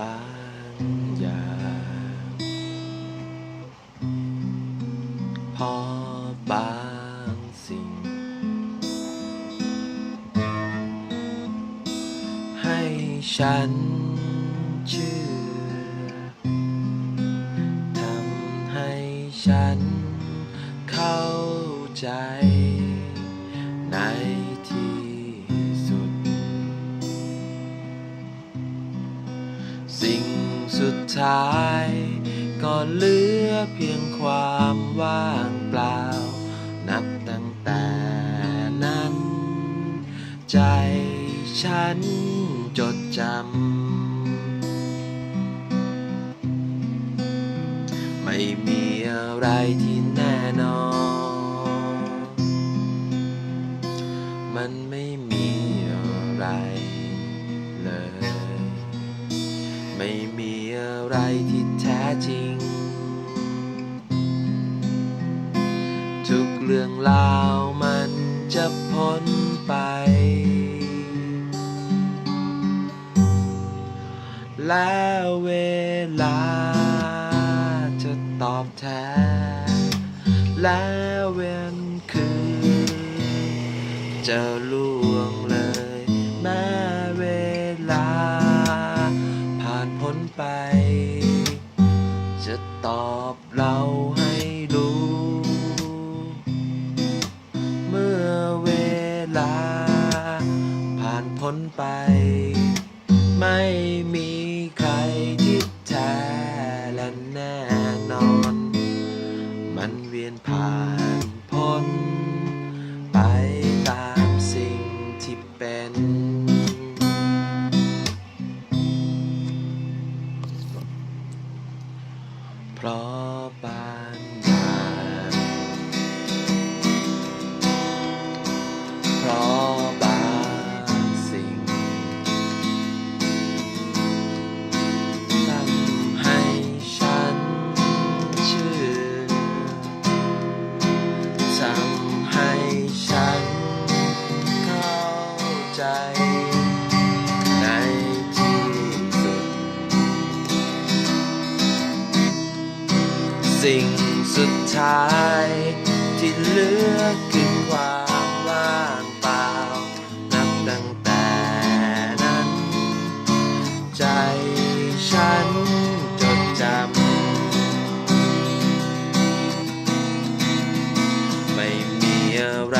บางอย่างพอบางสิ่ง ให้ฉันเชื่อทำให้ฉันเข้าใจ ท้าย ก็เหลือเพียงความว่างเปล่า นับตั้งแต่นั้น ใจฉันจดจำ ไม่มีอะไรที่แน่นอนมัน ไม่มีอะไรที่แท้จริง ทุกเรื่องราวมันจะพ้นไป แล้วเวลาจะตอบแทน แล้วเวนคืนจะล่ ไม่มีใครที่แท้และแน่นอน มันเวียนผ่านพ้น ไปตามสิ่งที่เป็น เพราะบาง ใจในที่สุด สิ่งสุดท้ายที่เหลือคือความว่างเปล่า นับตั้งแต่นั้น ใจฉันจดจำ ไม่มีอะไร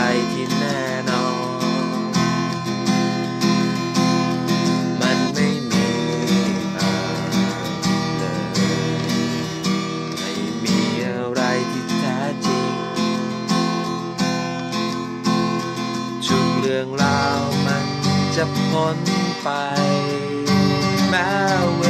รื่องราวมันจะพ้นไป แม้เว